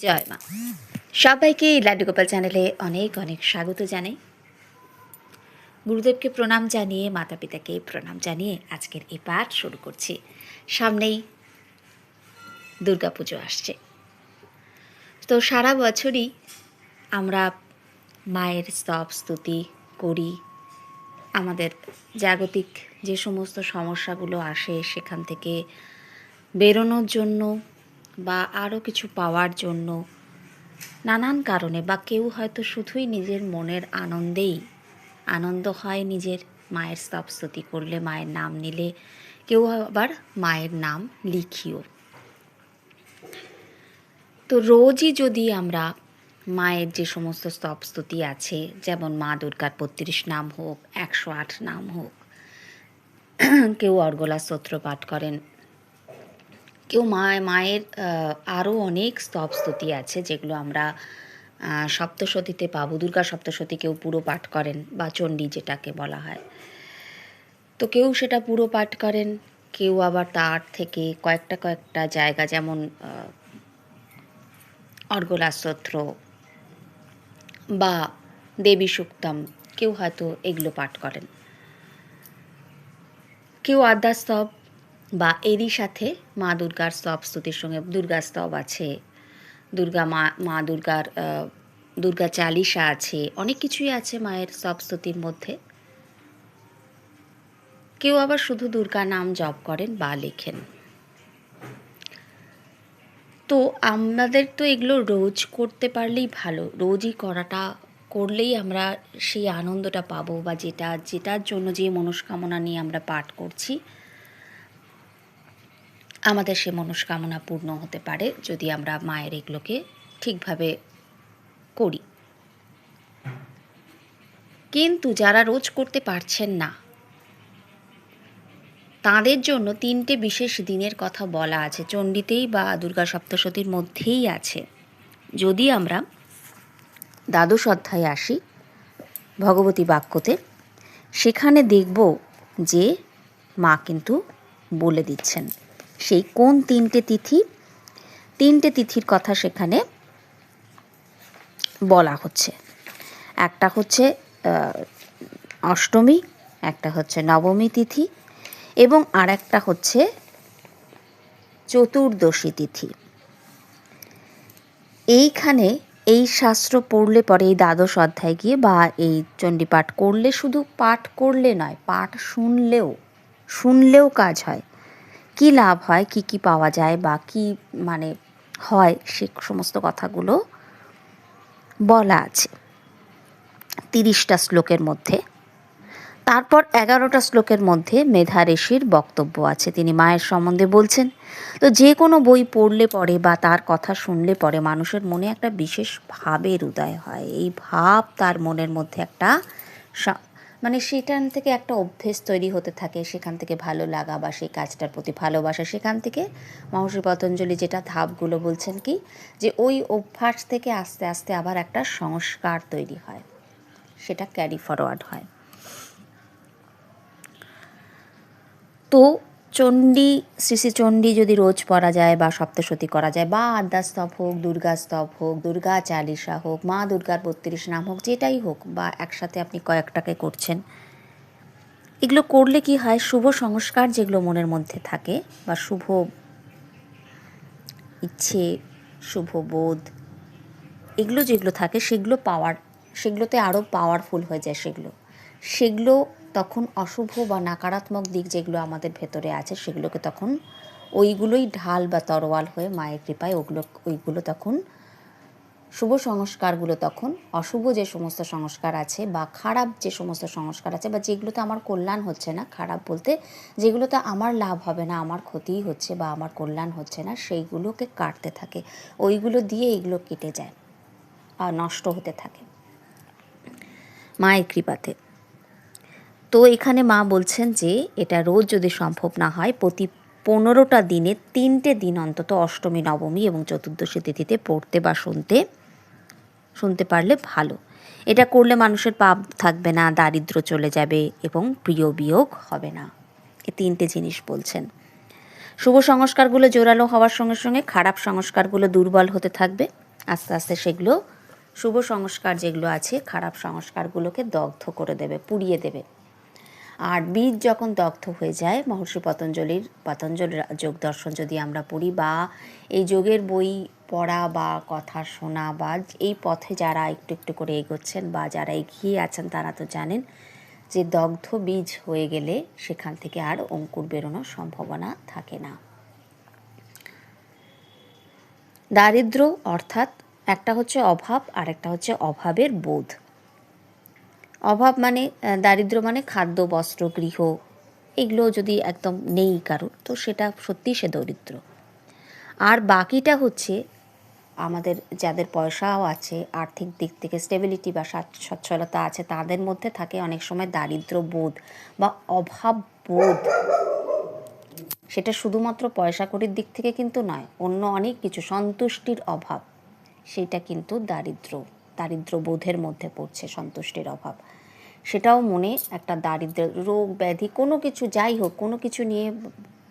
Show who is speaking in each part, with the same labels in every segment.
Speaker 1: জয় মা। সবাইকে এই লাড্ডু গোপাল চ্যানেলে অনেক অনেক স্বাগত জানাই। গুরুদেবকে প্রণাম জানিয়ে মাতা পিতাকে প্রণাম জানিয়ে আজকের এই পাঠ শুরু করছি। সামনেই দুর্গাপুজো আসছে। তো সারা বছরই আমরা মায়ের স্তব স্তুতি করি। আমাদের জাগতিক যে সমস্ত সমস্যাগুলো আসে সেখান থেকে বেরোনোর জন্য বা আরও কিছু পাওয়ার জন্য নানান কারণে, বা কেউ হয়তো শুধুই নিজের মনের আনন্দেই আনন্দ হয় নিজের মায়ের স্তবস্তুতি করলে, মায়ের নাম নিলে, কেউ আবার মায়ের নাম লিখিও। তো রোজই যদি আমরা মায়ের যে সমস্ত স্তবস্তুতি আছে, যেমন মা দুর্গার বত্রিশ নাম হোক, একশো আট নাম হোক, কেউ অর্গলা স্তোত্র পাঠ করেন কেউ মা মায়ের আরও অনেক স্তব স্তুতি আছে যেগুলো আমরা সপ্তশতীতে পাবো। দুর্গা সপ্তশতী কেউ পুরো পাঠ করেন বা চণ্ডী যেটাকে বলা হয়। তো কেউ সেটা পুরো পাঠ করেন কেউ আবার তার থেকে কয়েকটা কয়েকটা জায়গা যেমন আহ, অর্গলা স্তোত্র বা দেবী সুক্তম কেউ হয়তো এগুলো পাঠ করেন। কেউ আদ্যাস্তব বা এরই সাথে মা দুর্গার স্তব, স্তুতির সঙ্গে দুর্গা স্তব আছে, দুর্গা মা মা দুর্গার দুর্গা চালিশা আছে, অনেক কিছুই আছে মায়ের স্তব, স্তুতির মধ্যে। কেউ আবার শুধু দুর্গা নাম জপ করেন বা লেখেন। তো আমাদের তো এগুলো রোজ করতে পারলেই ভালো, রোজই করাটা, করলেই আমরা সেই আনন্দটা পাবো বা যেটা, যেটার জন্য যে মনস্কামনা নিয়ে আমরা পাঠ করছি আমাদের সে মনস্কামনা পূর্ণ হতে পারে যদি আমরা মায়ের এগুলোকে ঠিকভাবে করি। কিন্তু যারা রোজ করতে পারছেন না, তাদের জন্য তিনটে বিশেষ দিনের কথা বলা আছে। চণ্ডীতেই বা দুর্গা সপ্তশতীর মধ্যেই আছে। যদি আমরা দ্বাদশ অধ্যায়ে আসি ভগবতী বাক্যতে, সেখানে দেখব যে মা কিন্তু বলে দিচ্ছেন সেই কোন তিনটে তিথি? তিনটে তিথির কথা সেখানে বলা হচ্ছে। একটা হচ্ছে অষ্টমী, একটা হচ্ছে নবমী তিথি এবং আর একটা হচ্ছে চতুর্দশী তিথি। এইখানে এই শাস্ত্র পড়লে পরে এই দ্বাদশ অধ্যায় গিয়ে বা এই চণ্ডী পাঠ করলে শুধু পাঠ করলে নয়, পাঠ শুনলেও শুনলেও কাজ হয়। কি লাভ হয়, কি কি পাওয়া যায় বা কি মানে হয় সে সমস্ত কথাগুলো বলা আছে। তিরিশটা শ্লোকের মধ্যে। তারপর এগারোটা শ্লোকের মধ্যে মেধা ঋষির বক্তব্য আছে। তিনি মায়ের সম্বন্ধে বলছেন, তো যে কোনো বই পড়লে পরে বা তার কথা শুনলে পরে মানুষের মনে একটা বিশেষ ভাবের উদয় হয়। এই ভাব তার মনের মধ্যে একটা মানে সেখান থেকে একটা অভ্যেস তৈরি হতে থাকে, সেখান থেকে ভালো লাগা বা সেই কাজটার প্রতি ভালোবাসা, সেখান থেকে মহর্ষি পতঞ্জলি যেটা ধাপগুলো বলছেন কি, যে ওই অভ্যাস থেকে আস্তে আস্তে আবার একটা সংস্কার তৈরি হয়, সেটা ক্যারি ফরওয়ার্ড হয়। তো চণ্ডী, শ্রী চণ্ডী যদি রোজ পড়া যায় বা সপ্তশতী করা যায়, বা আদ্যাস্তব হোক দুর্গা স্তব হোক, দুর্গা চালিশা হোক, মা দুর্গার বত্রিশ নাম হোক, যেটাই হোক, বা একসাথে আপনি কয়েকটাকে করছেন, এগুলো করলে কি হয়? শুভ সংস্কার যেগুলো মনের মধ্যে থাকে, বা শুভ ইচ্ছে, শুভ বোধ, এগুলো যেগুলো থাকে, সেগুলো পাওয়ার, সেগুলোতে আরও পাওয়ারফুল হয়ে যায় সেগুলো। সেগুলো তখন অশুভ বা নাকারাত্মক দিক যেগুলো আমাদের ভেতরে আছে, সেগুলোকে তখন ওইগুলোই ঢাল বা তরোয়াল হয়ে মায়ের কৃপায় ওগুলো, ওইগুলো তখন শুভ সংস্কারগুলো তখন অশুভ যে সমস্ত সংস্কার আছে বা খারাপ যে সমস্ত সংস্কার আছে বা যেগুলোতে আমার কল্যাণ হচ্ছে না, খারাপ বলতে যেগুলোতে আমার লাভ হবে না, আমার ক্ষতিই হচ্ছে বা আমার কল্যাণ হচ্ছে না, সেইগুলোকে কাটতে থাকে। ওইগুলো দিয়ে এগুলো কেটে যায় আর নষ্ট হতে থাকে মায়ের কৃপাতে। তো এখানে মা বলছেন যে এটা রোজ যদি সম্ভব না হয়, প্রতি পনেরোটা দিনে তিনটে দিন অন্তত অষ্টমী, নবমী এবং চতুর্দশী তিথিতে পড়তে বা শুনতে শুনতে পারলে ভালো। এটা করলে মানুষের পাপ থাকবে না দারিদ্র চলে যাবে এবং প্রিয় বিয়োগ হবে না। এ তিনটে জিনিস বলছেন। শুভ সংস্কারগুলো জোরালো হওয়ার সঙ্গে সঙ্গে খারাপ সংস্কারগুলো দুর্বল হতে থাকবে। আস্তে আস্তে সেগুলো, শুভ সংস্কার যেগুলো আছে, খারাপ সংস্কারগুলোকে দগ্ধ করে দেবে, পুড়িয়ে দেবে। আর বীজ যখন দগ্ধ হয়ে যায়, মহর্ষি পতঞ্জলির পতঞ্জলির যোগ দর্শন যদি আমরা পড়ি বা এই যোগের বই পড়া বা কথা শোনা বা এই পথে যারা একটু একটু করে এগোচ্ছেন বা যারা এগিয়ে আছেন তারা তো জানেন যে দগ্ধ বীজ হয়ে গেলে সেখান থেকে আর অঙ্কুর বেরোনোর সম্ভাবনা থাকে না। দারিদ্র অর্থাৎ একটা হচ্ছে অভাব আর একটা হচ্ছে অভাবের বোধ। অভাব মানে দারিদ্র মানে খাদ্য, বস্ত্র, গৃহ। এগুলো যদি একদম নেই কারোর, তো সেটা সত্যিই সে দরিদ্র। আর বাকিটা হচ্ছে, আমাদের যাদের পয়সাও আছে, আর্থিক দিক থেকে স্টেবিলিটি বা সাচ্- সচ্ছলতা আছে, তাদের মধ্যে থাকে অনেক সময় দারিদ্র বোধ বা অভাব বোধ। সেটা শুধুমাত্র পয়সা কড়ির দিক থেকে কিন্তু নয়, অন্য অনেক কিছু সন্তুষ্টির অভাব, সেটা কিন্তু দারিদ্র। দারিদ্র বোধের মধ্যে পড়ছে সন্তুষ্টির অভাব। সেটাও মনে একটা দারিদ্র রোগ ব্যাধি, কোনো কিছু যাই হোক, কোনো কিছু নিয়ে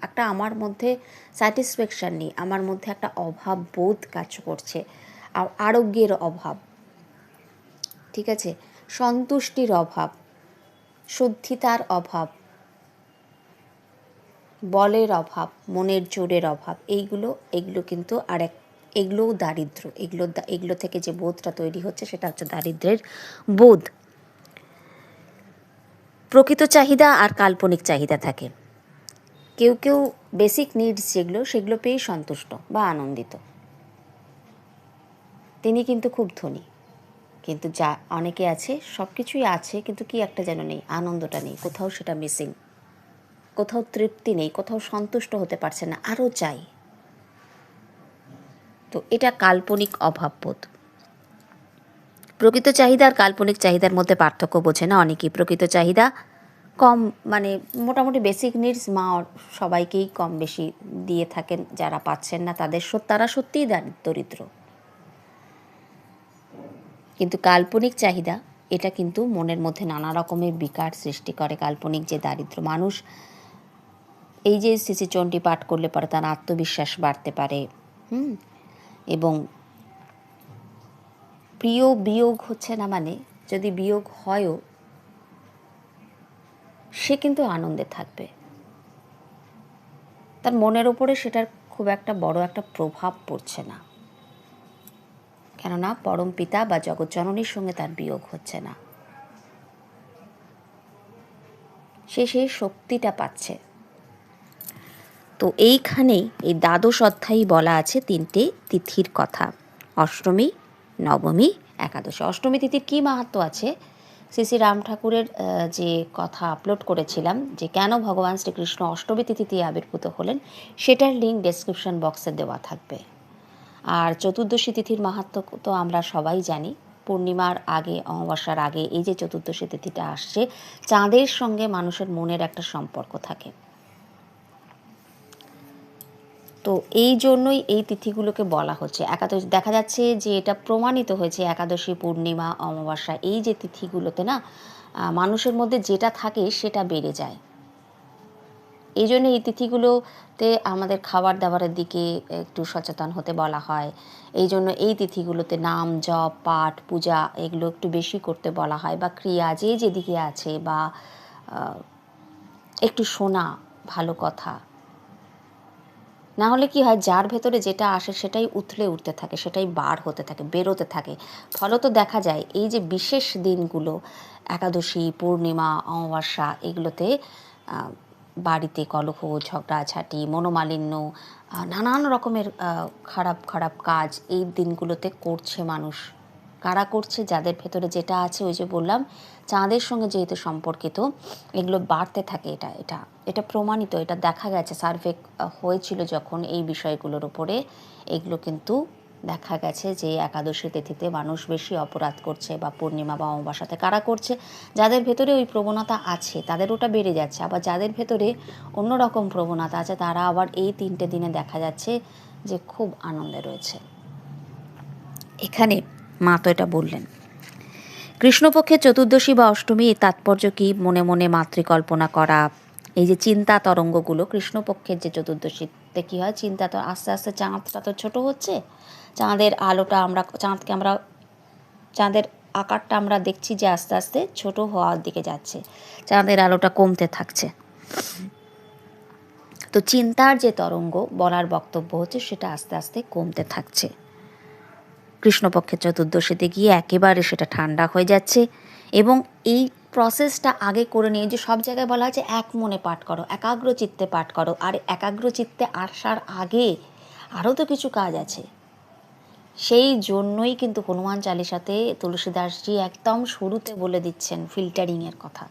Speaker 1: একটা আমার মধ্যে স্যাটিসফ্যাকশান নেই, আমার মধ্যে একটা অভাব বোধ কাজ করছে, আর আরোগ্যের অভাব। ঠিক আছে? সন্তুষ্টির অভাব, শুদ্ধিতার অভাব, বলের অভাব, মনের জোরের অভাব, এইগুলো এগুলো কিন্তু আর এক এগুলোও দারিদ্র, এগুলো এগুলো থেকে যে বোধটা তৈরি হচ্ছে সেটা হচ্ছে দারিদ্রের বোধ। প্রকৃত চাহিদা আর কাল্পনিক চাহিদা থাকে। কেউ কেউ বেসিক নিডস যেগুলো, সেগুলো পেয়েই সন্তুষ্ট বা আনন্দিত। তিনি কিন্তু খুব ধনী। কিন্তু যা, অনেকে আছে সব কিছুই আছে, কিন্তু কি একটা যেন নেই, আনন্দটা নেই, কোথাও সেটা মিসিং কোথাও তৃপ্তি নেই, কোথাও সন্তুষ্ট হতে পারছে না, আরও চাই। তো এটা কাল্পনিক অভাববোধ। প্রকৃত চাহিদা আর কাল্পনিক চাহিদার মধ্যে পার্থক্য বোঝে না অনেকেই। প্রকৃত চাহিদা কম মানে মোটামুটি বেসিক নিডস মা সবাইকেই কম বেশি দিয়ে থাকেন, যারা পাচ্ছেন না তাদের তারা সত্যিই দারি- দরিদ্র। কিন্তু কাল্পনিক চাহিদা, এটা কিন্তু মনের মধ্যে নানা রকমের বিকার সৃষ্টি করে। কাল্পনিক যে দারিদ্র মানুষ, এই যে সিসি চণ্ডী পাঠ করলে পরে তার আত্মবিশ্বাস বাড়তে পারে, হুম? এবং প্রিয় বিয়োগ হচ্ছে না মানে যদি বিয়োগ হয়ও, সে কিন্তু আনন্দে থাকবে। তার মনের ওপরে সেটার খুব একটা বড় একটা প্রভাব পড়ছে না। কেননা পরম পিতা বা জগৎজননীর সঙ্গে তার বিয়োগ হচ্ছে না। সে সেই শক্তিটা পাচ্ছে। তো এইখানেই এই দ্বাদশ অধ্যায়ই বলা আছে তিনটে তিথির কথা। অষ্টমী, নবমী, একাদশী। অষ্টমী তিথির কী মাহাত্ম আছে? শ্রী শ্রী রাম ঠাকুরের যে কথা আপলোড করেছিলাম, যে কেন ভগবান শ্রীকৃষ্ণ অষ্টমী তিথিতে আবির্ভূত হলেন, সেটার লিঙ্ক ডেসক্রিপশন বক্সে দেওয়া থাকবে। আর চতুর্দশী তিথির মাহাত্ম তো আমরা সবাই জানি। পূর্ণিমার আগে, অমাবস্যার আগে এই যে চতুর্দশী তিথিটা আসছে, চাঁদের সঙ্গে মানুষের মনের একটা সম্পর্ক থাকে। তো এই জন্যই এই তিথিগুলোকে বলা হচ্ছে। একাদশ দেখা যাচ্ছে যে এটা প্রমাণিত হয়েছে একাদশী, পূর্ণিমা, অমাবস্যা। এই যে তিথিগুলোতে না মানুষের মধ্যে যেটা থাকে সেটা বেড়ে যায়। এই জন্য এই তিথিগুলোতে আমাদের খাবার দাবারের দিকে একটু সচেতন হতে বলা হয়। এই জন্য এই তিথিগুলোতে নাম, জপ, পাঠ, পূজা এগুলো একটু বেশি করতে বলা হয় বা ক্রিয়া যে যেদিকে আছে বা একটু শোনা ভালো কথা। না হলে কি হয়, যার ভেতরে যেটা আসে সেটাই উথলে উঠতে থাকে, সেটাই বার হতে থাকে, বেরোতে থাকে। ফলত দেখা যায়, এই যে বিশেষ দিনগুলো, একাদশী, পূর্ণিমা, অমাবস্যা, এগুলোতে বাড়িতে কলহ ঝগড়াঝাটি মনোমালিন্য নানান রকমের খারাপ খারাপ কাজ এই দিনগুলোতে করছে মানুষ। কারা করছে, যাদের ভেতরে যেটা আছে, ওই যে বললাম চাঁদের সঙ্গে যেহেতু সম্পর্কিত, এগুলো বাড়তে থাকে এটা এটা এটা প্রমাণিত, এটা দেখা গেছে। সার্ভে হয়েছিল যখন এই বিষয়গুলোর উপরে, এগুলো কিন্তু দেখা গেছে যে একাদশী তিথিতে মানুষ বেশি অপরাধ করছে বা পূর্ণিমা বা অমাবস্যাতে কারা করছে, যাদের ভেতরে ওই প্রবণতা আছে, তাদের ওটা বেড়ে যাচ্ছে। আবার যাদের ভেতরে অন্যরকম প্রবণতা আছে, তারা আবার এই তিনটে দিনে দেখা যাচ্ছে যে খুব আনন্দে রয়েছে। এখানে মা তো এটা বললেন। কৃষ্ণপক্ষের চতুর্দশী বা অষ্টমী এর তাৎপর্য কি? মনে মনে মাতৃকল্পনা করা। এই যে চিন্তা তরঙ্গগুলো, কৃষ্ণপক্ষের যে চতুর্দশী তো কী হয়? চিন্তা তো আস্তে আস্তে চাঁদটা তো ছোট হচ্ছে। চাঁদের আলোটা আমরা, চাঁদকে আমরা, চাঁদের আকারটা আমরা দেখছি যে আস্তে আস্তে ছোট হওয়ার দিকে যাচ্ছে। চাঁদের আলোটা কমতে থাকছে। তো চিন্তার যে তরঙ্গ বলার বক্তব্য হচ্ছে সেটা আস্তে আস্তে কমতে থাকছে। কৃষ্ণপক্ষের চতুর্দশীতে গিয়ে একেবারে সেটা ঠান্ডা হয়ে যাচ্ছে এবং এই প্রসেসটা আগে করে নিয়ে যে সব জায়গায় বলা আছে, এক মনে পাঠ করো, একাগ্র চিত্তে পাঠ করো। আর একাগ্র চিত্তে আসার আগে আরও তো কিছু কাজ আছে। সেই জন্যই কিন্তু হনুমান চালিসাতে তুলসীদাসজি একদম শুরুতে বলে দিচ্ছেন ফিল্টারিংয়ের কথা।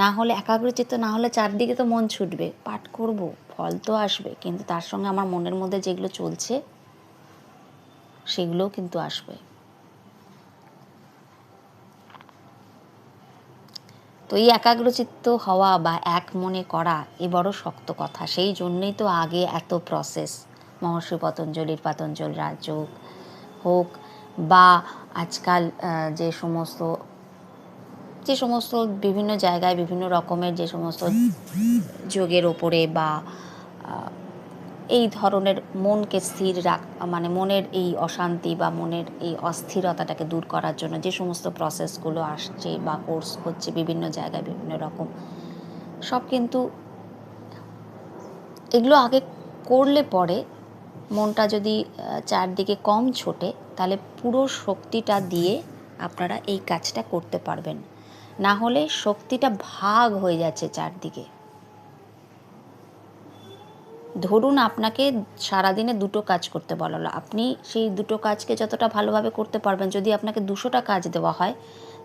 Speaker 1: না হলে একাগ্রচিত্ত না হলে চারদিকে তো মন ছুটবে। পাঠ করব, ফল তো আসবে, কিন্তু তার সঙ্গে আমার মনের মধ্যে যেগুলো চলছে সেগুলোও কিন্তু আসবে। তো এই একাগ্রচিত্ত হওয়া বা এক মনে করা, এ বড় শক্ত কথা। সেই জন্যই তো আগে এত প্রসেস মহর্ষি পতঞ্জলির পতঞ্জল রাজযোগ হোক বা আজকাল যে সমস্ত যে সমস্ত বিভিন্ন জায়গায় বিভিন্ন রকমের যে সমস্ত যোগের ওপরে বা এই ধরনের মনকে স্থির রাখ মানে মনের এই অশান্তি বা মনের এই অস্থিরতাটাকে দূর করার জন্য যে সমস্ত প্রসেসগুলো আসছে বা কোর্স হচ্ছে বিভিন্ন জায়গায় বিভিন্ন রকম, সব কিন্তু এগুলো আগে করলে পরে মনটা যদি চারদিকে কম ছোটে, তাহলে পুরো শক্তিটা দিয়ে আপনারা এই কাজটা করতে পারবেন। না হলে শক্তিটা ভাগ হয়ে যাচ্ছে চারদিকে। ধরুন আপনাকে সারাদিনে দুটো কাজ করতে বলা হলো আপনি সেই দুটো কাজকে যতটা ভালোভাবে করতে পারবেন, যদি আপনাকে দুশোটা কাজ দেওয়া হয়,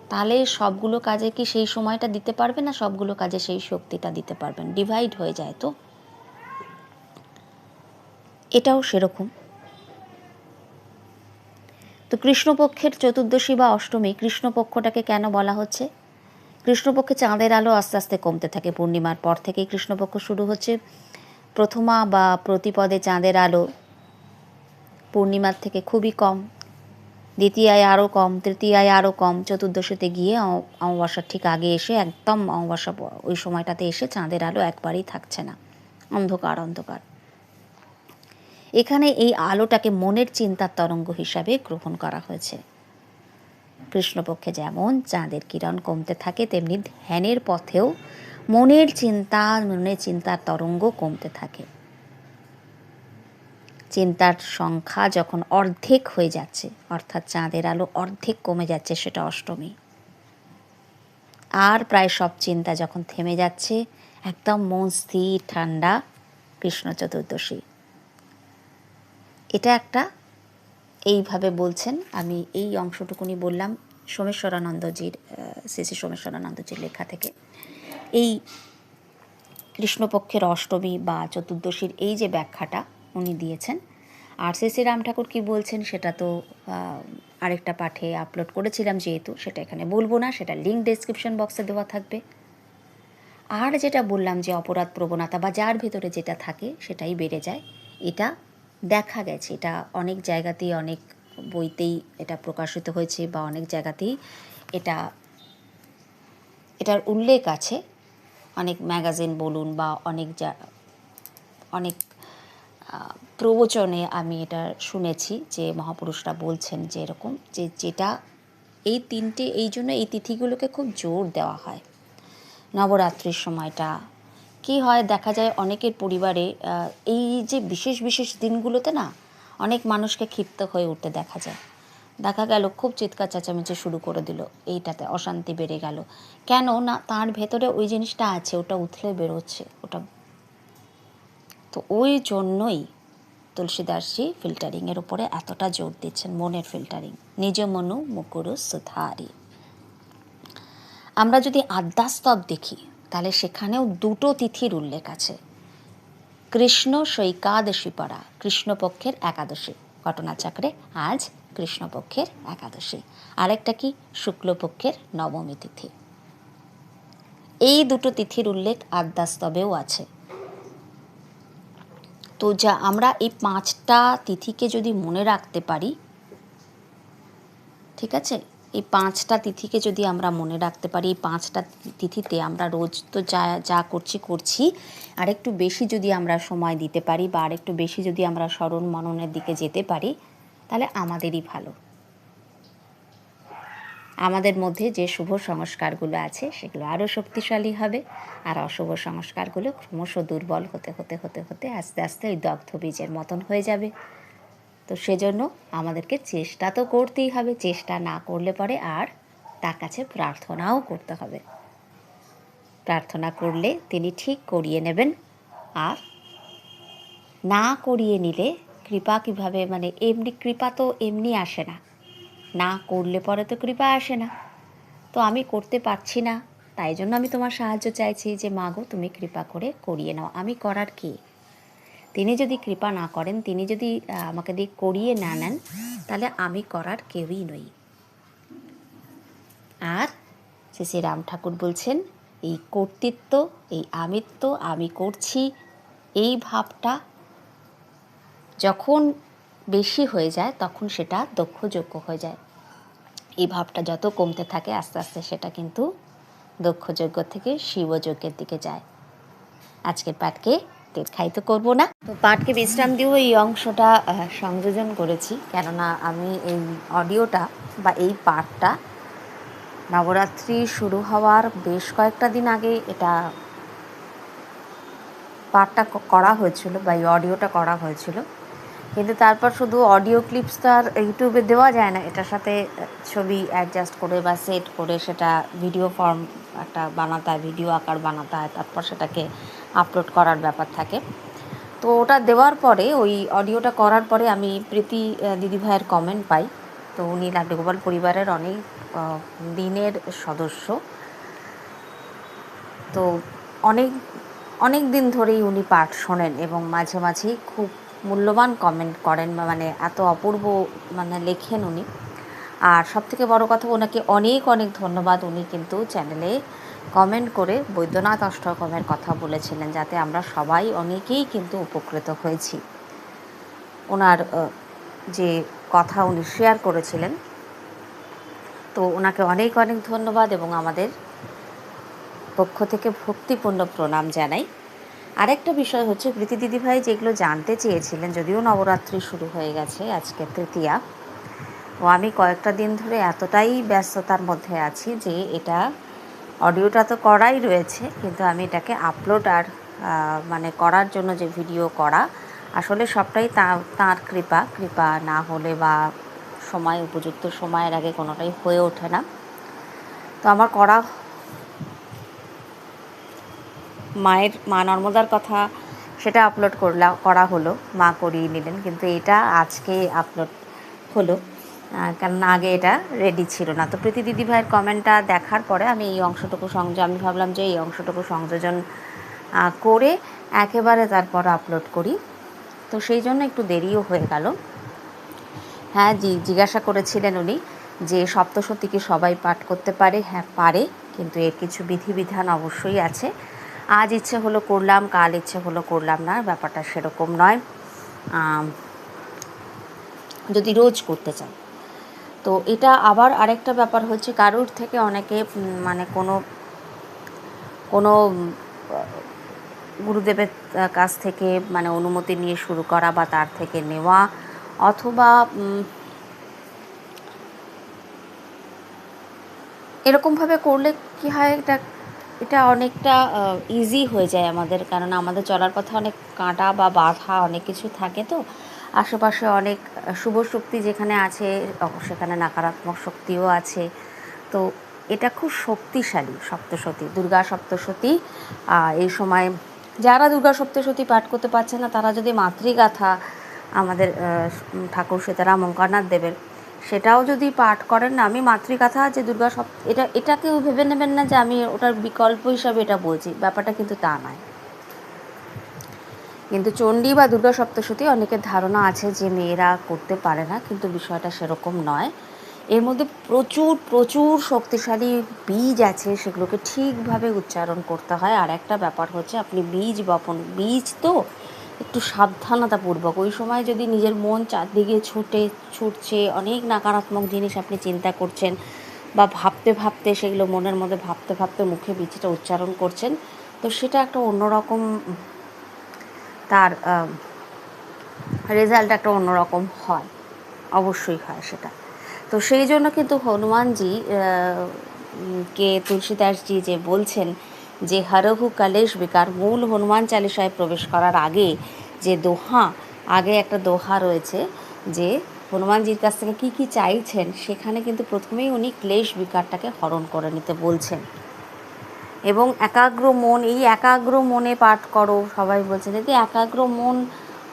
Speaker 1: তাহলে সবগুলো কাজে কি সেই সময়টা দিতে পারবেন না সবগুলো কাজে সেই শক্তিটা দিতে পারবেন? ডিভাইড হয়ে যায় তো। এটাও সেরকম। তো কৃষ্ণপক্ষের চতুর্দশী বা অষ্টমী, কৃষ্ণপক্ষটাকে কেন বলা হচ্ছে? কৃষ্ণপক্ষে চাঁদের আলো আস্তে আস্তে কমতে থাকে। পূর্ণিমার পর থেকেই কৃষ্ণপক্ষ শুরু হচ্ছে। প্রথমা বা প্রতিপদে চাঁদের আলো পূর্ণিমার থেকে খুবই কম, দ্বিতীয়ায় আরও কম, তৃতীয়ায় আরও কম, চতুর্দশীতে গিয়ে অম- অমাবস্যার ঠিক আগে এসে একদম অমাবস্যা ওই সময়টাতে এসে চাঁদের আলো একবারেই থাকছে না, অন্ধকার অন্ধকার। এখানে এই আলোটাকে মনের চিন্তার তরঙ্গ হিসাবে গ্রহণ করা হয়েছে। কৃষ্ণপক্ষে যেমন চাঁদের কিরণ কমতে থাকে, তেমনি ধ্যানের পথেও মনের চিন্তা, মনের চিন্তার তরঙ্গ কমতে থাকে। চিন্তার সংখ্যা যখন অর্ধেক হয়ে যাচ্ছে, অর্থাৎ চাঁদের আলো অর্ধেক কমে যাচ্ছে, সেটা অষ্টমী। আর প্রায় সব চিন্তা যখন থেমে যাচ্ছে, একদম মন স্থির, ঠান্ডা, কৃষ্ণ চতুর্দশী। এটা একটা এইভাবে বলছেন, আমি এই অংশটুকুনি বললাম সোমেশ্বরানন্দজির শ্রী শ্রী সোমেশ্বরানন্দজির লেখা থেকে। এই কৃষ্ণপক্ষের অষ্টমী বা চতুর্দশীর এই যে ব্যাখ্যাটা উনি দিয়েছেন, আর শ্রী শ্রী রাম ঠাকুর কী বলছেন সেটা তো আরেকটা পাঠে আপলোড করেছিলাম যেহেতু, সেটা এখানে বলব না, সেটা লিঙ্ক ডেসক্রিপশন বক্সে দেওয়া থাকবে। আর যেটা বললাম যে অপরাধ প্রবণতা বা যার ভেতরে যেটা থাকে সেটাই বেড়ে যায়, এটা দেখা গেছে, এটা অনেক জায়গাতেই, অনেক বইতেই এটা প্রকাশিত হয়েছে বা অনেক জায়গাতেই এটা, এটার উল্লেখ আছে। অনেক ম্যাগাজিন বলুন বা অনেক যা, অনেক প্রবচনে আমি এটা শুনেছি যে মহাপুরুষরা বলছেন যে এরকম যে যেটা এই তিনটে, এই জন্য এই তিথিগুলোকে খুব জোর দেওয়া হয়। নবরাত্রির সময়টা কি হয় দেখা যায় অনেকের পরিবারে এই যে বিশেষ বিশেষ দিনগুলোতে না অনেক মানুষকে ক্ষিপ্ত হয়ে উঠতে দেখা যায়। দেখা গেল, খুব চিৎকার চেঁচামেচি শুরু করে দিল। এইটাতে অশান্তি বেড়ে গেল। কেন না, তার ভেতরে ওই জিনিসটা আছে, ওটা উথলে বেরোচ্ছে, ওটা তো ওই জন্যই তুলসীদাসজি ফিল্টারিংয়ের উপরে এতটা জোর দিচ্ছেন, মনের ফিল্টারিং। নিজ মনু মুকুরু সুধারি আমরা যদি আদ্যাস্তব দেখি, তাহলে সেখানেও দুটো তিথির উল্লেখ আছে। কৃষ্ণ সৈকাদশী পড়া কৃষ্ণপক্ষের একাদশী ঘটনাচক্রে আজ কৃষ্ণপক্ষের একাদশী। আরেকটা কি? শুক্লপক্ষের নবমী তিথি। এই দুটো তিথির উল্লেখ আদ্যাস্তবেও আছে। তো যা আমরা এই পাঁচটা তিথিকে যদি মনে রাখতে পারি, ঠিক আছে? এই পাঁচটা তিথিকে যদি আমরা মনে রাখতে পারি, এই পাঁচটা তিথিতে আমরা রোজ তো যা যা করছি করছি। আর একটু বেশি যদি আমরা সময় দিতে পারি বা আর একটু বেশি যদি আমরা স্মরণ মননের দিকে যেতে পারি তাহলে আমাদেরই ভালো। আমাদের মধ্যে যে শুভ সংস্কারগুলো আছে, সেগুলো আরও শক্তিশালী হবে। আর অশুভ সংস্কারগুলো ক্রমশ দুর্বল হতে হতে হতে হতে আস্তে আস্তে ওই দগ্ধ বীজের মতন হয়ে যাবে। তো সেজন্য আমাদেরকে চেষ্টা তো করতেই হবে, চেষ্টা না করলে পরে আর তার কাছে প্রার্থনাও করতে হবে। প্রার্থনা করলে তিনি ঠিক করিয়ে নেবেন। আর না করিয়ে নিলে কৃপা কীভাবে? মানে এমনি কৃপা তো এমনি আসে না। না করলে পরে তো কৃপা আসে না। তো আমি করতে পারছি না। তাই জন্য আমি তোমার সাহায্য চাইছি যে, মা গো, তুমি কৃপা করে করিয়ে নাও। আমি করার কি? তিনি যদি কৃপা না করেন, তিনি যদি আমাকে দিয়ে করিয়ে না নেন, তাহলে আমি করার কেউই নই। আর শ্রী শ্রী রাম ঠাকুর বলছেন, এই কর্তৃত্ব, এই আমিত্ব আমি করছি, এই ভাবটা যখন বেশি হয়ে যায়, তখন সেটা দক্ষযোগ্য হয়ে যায়। এই ভাবটা যত কমতে থাকে, আস্তে আস্তে সেটা কিন্তু দক্ষযজ্ঞ থেকে শিবযজ্ঞের দিকে যায়। আজকের পাঠকে দীর্ঘায়িত করব না। তো পাঠকে বিশ্রাম দিয়েও এই অংশটা সংযোজন করেছি। কেননা আমি এই অডিওটা বা এই পাঠটা নবরাত্রি শুরু হওয়ার বেশ কয়েকটা দিন আগে এটা পাঠটা করা হয়েছিল বা এই অডিওটা করা হয়েছিল। কিন্তু তারপর শুধু অডিও ক্লিপস তো আর ইউটিউবে দেওয়া যায় না। এটার সাথে ছবি অ্যাডজাস্ট করে বা সেট করে সেটা ভিডিও ফর্ম একটা বানাতে হয় ভিডিও আকার বানাতে হয় তারপর সেটাকে আপলোড করার ব্যাপার থাকে। তো ওটা দেওয়ার পরে, ওই অডিওটা করার পরে আমি প্রীতি দিদিভাইয়ের কমেন্ট পাই। তো উনি লাড্ডুগোপাল পরিবারের অনেক দিনের সদস্য। তো অনেক অনেক দিন ধরেই উনি পাঠ শোনেন এবং মাঝে মাঝেই খুব মূল্যবান কমেন্ট করেন মানে এত অপূর্ব মানে লেখেন উনি। আর সবথেকে বড় কথা, ওনাকে অনেক অনেক ধন্যবাদ উনি কিন্তু চ্যানেলে কমেন্ট করে বৈদ্যনাথ অষ্টকমের কথা বলেছিলেন যাতে আমরা সবাই অনেকেই কিন্তু উপকৃত হয়েছি। ওনার যে কথা উনি শেয়ার করেছিলেন, তো ওনাকে অনেক অনেক ধন্যবাদ এবং আমাদের পক্ষ থেকে ভক্তিপূর্ণ প্রণাম জানাই। আরেকটা বিষয় হচ্ছে, প্রীতি দিদিভাই যেগুলো জানতে চেয়েছিলেন, যদিও নবরাত্রি শুরু হয়ে গেছে আজকে তৃতীয়া ও আমি কয়েকটা দিন ধরে এতটাই ব্যস্ততার মধ্যে আছি যে এটা অডিওটা তো করাই রয়েছে, কিন্তু আমি এটাকে আপলোড আর মানে করার জন্য যে ভিডিও করা, আসলে সবটাই তাঁর কৃপা। কৃপা না হলে বা সময়, উপযুক্ত সময়ের আগে কোনোটাই হয়ে ওঠে না। তো আমার করা মায়ের, মা নর্মদার কথা সেটা আপলোড করলা, করা হলো, মা করিয়ে নিলেন, কিন্তু এটা আজকে আপলোড হলো কেননা আগে এটা রেডি ছিল না। তো প্রীতি দিদি ভাইয়ের কমেন্টটা দেখার পরে আমি এই অংশটুকু সংযোগ আমি ভাবলাম যে এই অংশটুকু সংযোজন করে একেবারে তারপর আপলোড করি। তো সেই জন্য একটু দেরিও হয়ে গেল। হ্যাঁ জি, জিজ্ঞাসা করেছিলেন উনি যে সপ্তশতী কি সবাই পাঠ করতে পারে? হ্যাঁ পারে, কিন্তু এর কিছু বিধিবিধান অবশ্যই আছে। আজ ইচ্ছে হলো করলাম, কাল ইচ্ছে হলো করলাম না, ব্যাপারটা সেরকম নয়। যদি রোজ করতে চান। তো এটা আবার আরেকটা ব্যাপার হচ্ছে, কারোর থেকে অনেকে মানে কোনো কোনো গুরুদেবের কাছ থেকে মানে অনুমতি নিয়ে শুরু করা বা তার থেকে নেওয়া, অথবা এরকমভাবে করলে কি হয়, এটা এটা অনেকটা ইজি হয়ে যায় আমাদের, কারণ আমাদের চলার পথে অনেক কাঁটা বা বাধা অনেক কিছু থাকে তো। আশেপাশে অনেক শুভ শক্তি যেখানে আছে সেখানে নাকারাত্মক শক্তিও আছে। তো এটা খুব শক্তিশালী সপ্তশতী, দুর্গা সপ্তশতী এই সময় যারা দুর্গা সপ্তশতী পাঠ করতে পারছে না, তারা যদি মাতৃগাথা আমাদের ঠাকুর সীতারাম ওঙ্কারনাথ দেবের সেটাও যদি পাঠ করেন না, আমি মাতৃকাথা যে দুর্গা সপ এটা, এটাকেও ভেবে নেবেন না যে আমি ওটার বিকল্প হিসাবে এটা বলছি, ব্যাপারটা কিন্তু তা নয়। কিন্তু চণ্ডী বা দুর্গা সপ্তশতী অনেকের ধারণা আছে যে মেয়েরা করতে পারে না, কিন্তু বিষয়টা সেরকম নয়। এর মধ্যে প্রচুর প্রচুর শক্তিশালী বীজ আছে, সেগুলোকে ঠিকভাবে উচ্চারণ করতে হয়। আর একটা ব্যাপার হচ্ছে, আপনি বীজ বপন, বীজ তো একটু সাবধানতাপূর্বক। ওই সময় যদি নিজের মন চারদিকে ছুটে, ছুটছে, অনেক নাকারাত্মক জিনিস আপনি চিন্তা করছেন বা ভাবতে ভাবতে সেগুলো মনের মধ্যে ভাবতে ভাবতে মুখে বিচিটা উচ্চারণ করছেন, তো সেটা একটা অন্যরকম তার রেজাল্ট একটা অন্যরকম হয়। অবশ্যই হয় সেটা। তো সেই জন্য কিন্তু হনুমানজি কে তুলসীদাসজি যে বলছেন যে হরহু কালেশ বিকার মূল হনুমান চালিসায় প্রবেশ করার আগে যে দোহা, আগে একটা দোহা রয়েছে যে হনুমানজির কাছ থেকে কী কী চাইছেন, সেখানে কিন্তু প্রথমেই উনি ক্লেশ বিকারটাকে হরণ করে নিতে বলছেন। এবং একাগ্র মন, এই একাগ্র মনে পাঠ করো, সবাই বলছে যদি একাগ্র মন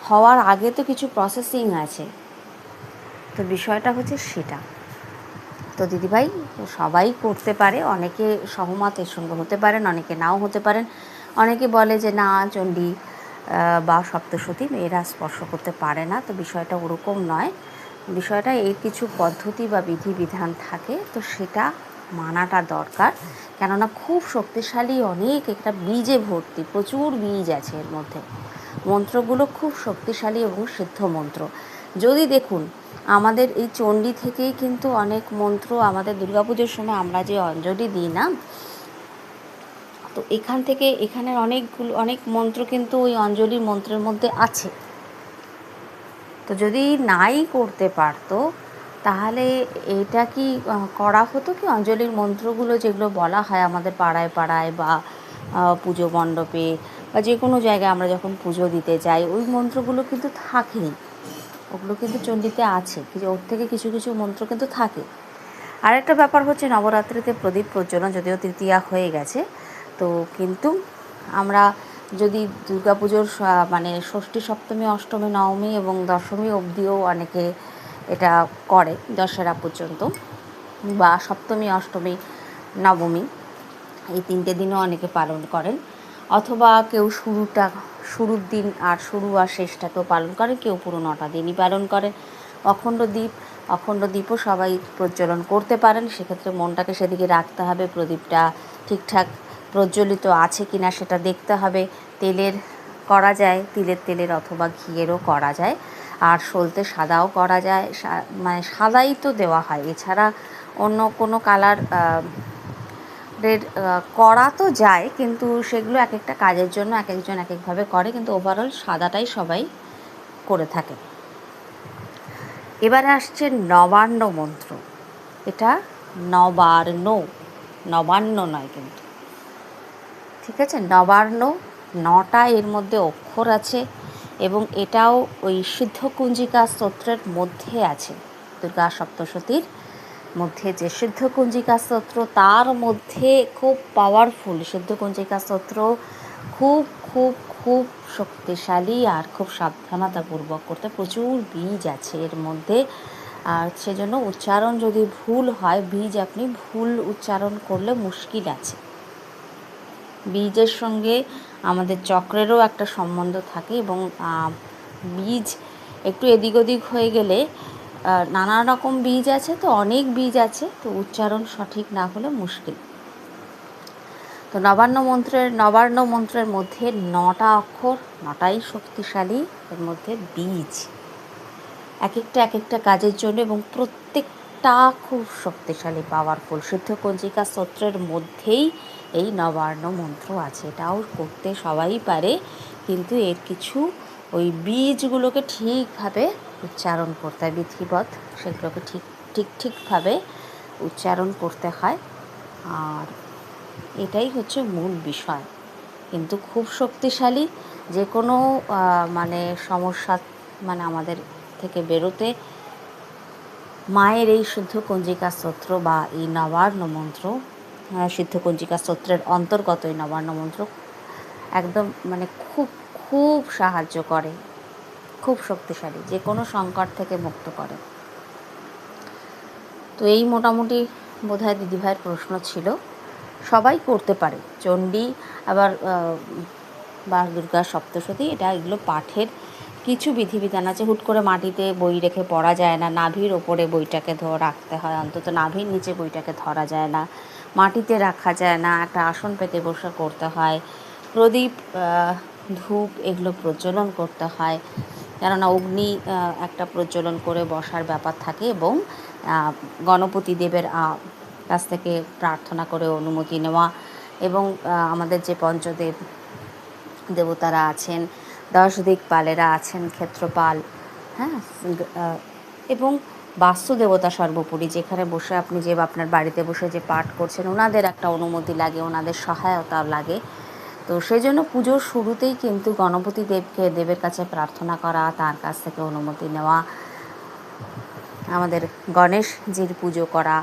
Speaker 1: হওয়ার আগে তো কিছু প্রসেসিং আছে। তো বিষয়টা হচ্ছে সেটা। তো দিদিভাই, সবাই করতে পারে, অনেকে সহমত, এর সঙ্গে হতে পারেন, অনেকে নাও হতে পারেন। অনেকে বলে যে, না, চণ্ডী বা সপ্তশতী মেয়েরা স্পর্শ করতে পারে না। তো বিষয়টা ওরকম নয়। বিষয়টা এর কিছু পদ্ধতি বা বিধিবিধান থাকে, তো সেটা মানাটা দরকার। কেননা খুব শক্তিশালী অনেক একটা বীজে ভর্তি, প্রচুর বীজ আছে এর মধ্যে। মন্ত্রগুলো খুব শক্তিশালী এবং সিদ্ধ মন্ত্র। যদি দেখুন আমাদের এই চণ্ডী থেকেই কিন্তু অনেক মন্ত্র আমাদের দুর্গাপুজোর সময় আমরা যে অঞ্জলি দিই না, তো এখান থেকে এখানের অনেকগুলো, অনেক মন্ত্র কিন্তু ওই অঞ্জলির মন্ত্রের মধ্যে আছে। তো যদি নাই করতে পারতো, তাহলে এটা কি করা হতো কি অঞ্জলির মন্ত্রগুলো যেগুলো বলা হয় আমাদের পাড়ায় পাড়ায় বা পুজো মণ্ডপে বা যে কোনো জায়গায় আমরা যখন পুজো দিতে যাই, ওই মন্ত্রগুলো কিন্তু থাকেই। ওগুলো কিন্তু চণ্ডীতে আছে। ওর থেকে কিছু কিছু মন্ত্র কিন্তু থাকে। আরেকটা ব্যাপার হচ্ছে নবরাত্রিতে প্রদীপ প্রজ্বলন, যদিও তৃতীয়া হয়ে গেছে। তো কিন্তু আমরা যদি পুজোর মানে ষষ্ঠী, সপ্তমী, অষ্টমী, নবমী এবং দশমী অবধিও অনেকে এটা করে দশেরা পর্যন্ত বা সপ্তমী, অষ্টমী, নবমী, এই তিনটে দিনও অনেকে পালন করেন। অথবা কেউ শুরুটা শুরুর দিন আর শুরু আর শেষটা শেষটাকেও পালন করে, কেউ পুরো নটা দিনই পালন করেন অখণ্ড দ্বীপ, অখণ্ড দ্বীপও সবাই প্রজ্বলন করতে পারেন, সেক্ষেত্রে মনটাকে সেদিকে রাখতে হবে, প্রদীপটা ঠিকঠাক প্রজ্বলিত আছে কি না সেটা দেখতে হবে। তেলের করা যায়, তিলের তেলের অথবা ঘিয়েরও করা যায়, আর সলতে সাদাও করা যায় মানে সাদাই তো দেওয়া হয়। এছাড়া অন্য কোনো কালার রেড করা তো যায়, কিন্তু সেগুলো এক একটা কাজের জন্য এক একজন এক একভাবে করে, কিন্তু ওভারঅল সাদাটাই সবাই করে থাকে। এবারে আসছে নবান্ন মন্ত্র। এটা নবার্ণ নবান্ন নয় কিন্তু। ঠিক আছে? নবার্ণ নটা এর মধ্যে অক্ষর আছে এবং এটাও ওই সিদ্ধকুঞ্জিকা স্তোত্রের মধ্যে আছে। দুর্গা সপ্তশতীর মধ্যে যে সিদ্ধ সিদ্ধকুঞ্জিকা স্তোত্র, তার মধ্যে খুব পাওয়ারফুল সিদ্ধ সিদ্ধকুঞ্জিকা স্তোত্র খুব খুব খুব শক্তিশালী আর খুব সাবধানতাপূর্বক করতে প্রচুর বীজ আছে এর মধ্যে। আর সেজন্য উচ্চারণ যদি ভুল হয়, বীজ আপনি ভুল উচ্চারণ করলে মুশকিল আছে। বীজের সঙ্গে আমাদের চক্রেরও একটা সম্বন্ধ থাকে এবং বীজ একটু এদিক ওদিক হয়ে গেলে নানা রকম বীজ আছে তো, অনেক বীজ আছে, তো উচ্চারণ সঠিক না হলে মুশকিল। তো নবান্ন মন্ত্রের নবান্ন মন্ত্রের মধ্যে নটা অক্ষর, নটাই শক্তিশালী, এর মধ্যে বীজ। এক একটা এক একটা কাজের জন্য এবং প্রত্যেকটা খুব শক্তিশালী পাওয়ারফুল সিদ্ধ কঞ্জিকা স্তোত্রের মধ্যেই এই নবান্ন মন্ত্র আছে। এটাও করতে সবাই পারে, কিন্তু এর কিছু ওই বীজগুলোকে ঠিকভাবে উচ্চারণ করতে হয়, বিধিবৎ। সেগুলোকে ঠিক ঠিক, ঠিকভাবে উচ্চারণ করতে হয়। আর এটাই হচ্ছে মূল বিষয়। কিন্তু খুব শক্তিশালী যে কোনো মানে সমস্যা মানে আমাদের থেকে বেরোতে মায়ের এই শুদ্ধ কঞ্জিকা স্তোত্র বা এই নবান্ন মন্ত্র সিদ্ধ কঞ্জিকা স্তোত্রের অন্তর্গত এই নবান্ন মন্ত্র একদম মানে খুব খুব সাহায্য করে। খুব শক্তিশালী, যে কোনো সংকট থেকে মুক্ত করে। তো এই মোটামুটি বোধহয় দিদিভাইয়ের প্রশ্ন ছিল, সবাই করতে পারে, চণ্ডী, আবার বা দুর্গা, সপ্তশতী, এটা এগুলো পাঠের কিছু বিধিবিধান আছে। হুট করে মাটিতে বই রেখে পড়া যায় না, নাভির ওপরে বইটাকে ধ, রাখতে হয়, অন্তত নাভির নিচে বইটাকে ধরা যায় না, মাটিতে রাখা যায় না, একটা আসন পেতে বসে করতে হয়, প্রদীপ ধূপ এগুলো প্রজ্বলন করতে হয়। কেননা অগ্নি একটা প্রজ্বলন করে বসার ব্যাপার থাকে এবং গণপতি দেবের কাছ থেকে প্রার্থনা করে অনুমতি নেওয়া এবং আমাদের যে পঞ্চদেব দেবতারা আছেন দশ দিকপালেরা আছেন, ক্ষেত্রপাল হ্যাঁ এবং বাস্তু দেবতা সর্বোপরি যেখানে বসে আপনি যে আপনার বাড়িতে বসে যে পাঠ করছেন, ওনাদের একটা অনুমতি লাগে, ওনাদের সহায়তা লাগে। তো সেই জন্য পুজোর শুরুতেই কিন্তু গণপতি দেবকে দেবের কাছে প্রার্থনা করা, তার কাছ থেকে অনুমতি নেওয়া, আমাদের গণেশজির পুজো করা,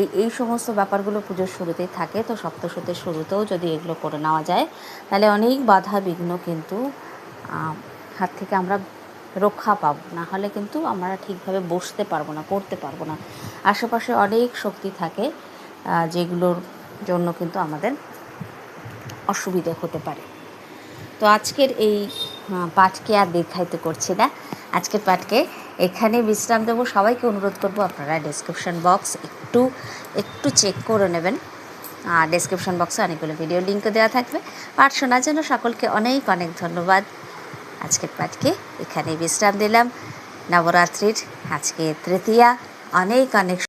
Speaker 1: এই এই সমস্ত ব্যাপারগুলো পুজোর শুরুতেই থাকে। তো সপ্তশতীর শুরুতেও যদি এগুলো করে নেওয়া যায়, তাহলে অনেক বাধা বিঘ্ন কিন্তু হাত থেকে আমরা রক্ষা পাবো। না হলে কিন্তু আমরা ঠিকভাবে বসতে পারব না করতে পারব না। আশেপাশে অনেক শক্তি থাকে যেগুলোর জন্য কিন্তু আমাদের অসুবিধে হতে পারে। তো আজকের এই পাঠকে আর দীর্ঘায়িত করছি না। আজকের পাঠকে এখানে বিশ্রাম দেবো। সবাইকে অনুরোধ করব আপনারা ডেসক্রিপশন বক্স একটু একটু চেক করে নেবেন। আর ডেসক্রিপশন বক্সে অনেকগুলো ভিডিও লিঙ্কও দেওয়া থাকবে। পাঠ শোনার জন্য সকলকে অনেক অনেক ধন্যবাদ। আজকের পাঠকে এখানে বিশ্রাম দিলাম। নবরাত্রির আজকে তৃতীয়া। অনেক অনেক